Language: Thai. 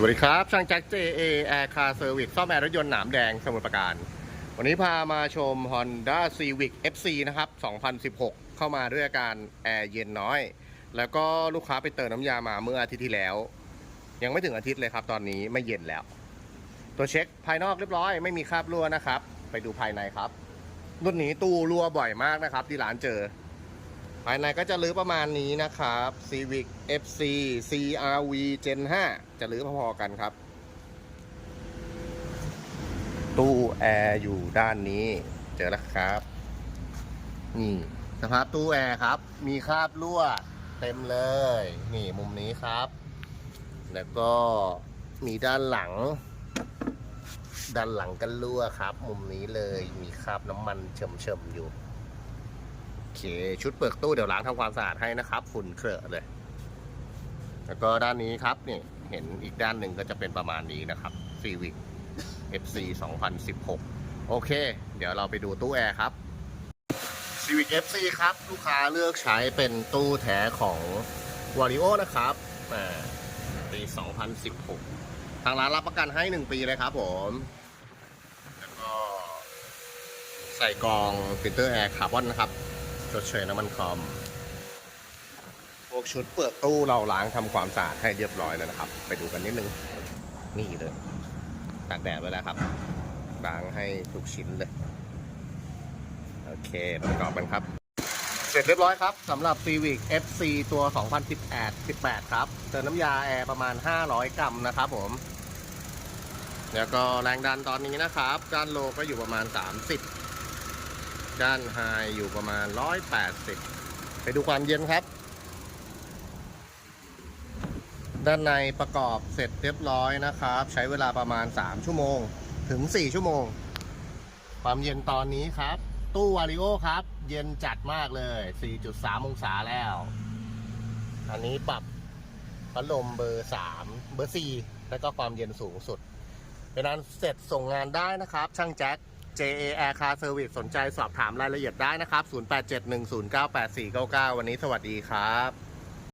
สวัสดีครับ ช่างแจ็ค JA Air Car Service ซ่อมแอร์รถยนต์หนามแดงสมุทรปราการ วันนี้พามาชม Honda Civic FC นะครับ 2016 เข้ามาด้วยอาการแอร์เย็นน้อย แล้วก็ลูกค้าไปเติมน้ำยามาเมื่ออาทิตย์ที่แล้ว ยังไม่ถึงอาทิตย์เลยครับ ตอนนี้ไม่เย็นแล้ว ตัวเช็คภายนอกเรียบร้อย ไม่มีคราบรั่วนะครับ ไปดูภายในครับ รุ่นนี้ตู้รั่วบ่อยมากนะครับ ที่ร้านเจอายในก็จะรื้อประมาณนี้นะครับ Civic FC CRV Gen 5 จะรื้อพอๆกันครับ ตู้แอร์อยู่ด้านนี้ เจอแล้วครับ นี่สภาพตู้แอร์ครับ มีคราบรั่วเต็มเลย นี่มุมนี้ครับ แล้วก็มีด้านหลัง ด้านหลังกันรั่วครับ มุมนี้เลยมีคราบน้ำมันเฉมๆอยู่ เค ชุดเปลือกตู้เดี๋ยวล้างทำความสะอาดให้นะครับฝุ่นเครอะเลย แล้วก็ด้านนี้ครับนี่เห็นอีกด้านหนึ่งก็จะเป็นประมาณนี้นะครับ Civic FC 2016 โอเค เดี๋ยวเราไปดูตู้แอร์ครับ Civic FC ครับ ลูกค้าเลือกใช้เป็นตู้แท้ของ w a r i o นะครับอ่าปี 2016 ทางร้านรับประกันให้ 1 ปีเลยครับผม แล้วก็ใส่กองฟิลเตอร์แอร์คาร์บอนนะครับ ชดเชยน้ำมันคอม พวกชุดเปลือกตู้เราล้างทำความสะอาดให้เรียบร้อยแล้วนะครับ ไปดูกันนิดนึง นี่เลยตากแดดไว้แล้วครับล้างให้ทุกชิ้นเลย โอเคประกอบกันครับ เสร็จเรียบร้อยครับสำหรับ Civic FC ตัว 2018 18 ครับเติมน้ำยาแอร์ประมาณ 500 กรัมนะครับผมแล้วก็แรงดันตอนนี้นะครับ ด้านโลก็อยู่ประมาณ 30 ด้านไฮอยู่ประมาณ 180 ไปดูความเย็นครับ ด้านในประกอบเสร็จเรียบร้อยนะครับ ใช้เวลาประมาณ 3 ชั่วโมงถึง 4 ชั่วโมง ความเย็นตอนนี้ครับ ตู้วาริโอครับ เย็นจัดมากเลย 4.3 องศาแล้ว อันนี้ปรับพัดลมเบอร์ 3 เบอร์ 4 แล้วก็ความเย็นสูงสุดเป็นนั้นเสร็จส่งงานได้นะครับ ช่างแจ็ค JA Air Car Service สนใจสอบถามรายละเอียดได้นะครับ 0871098499 วันนี้สวัสดีครับ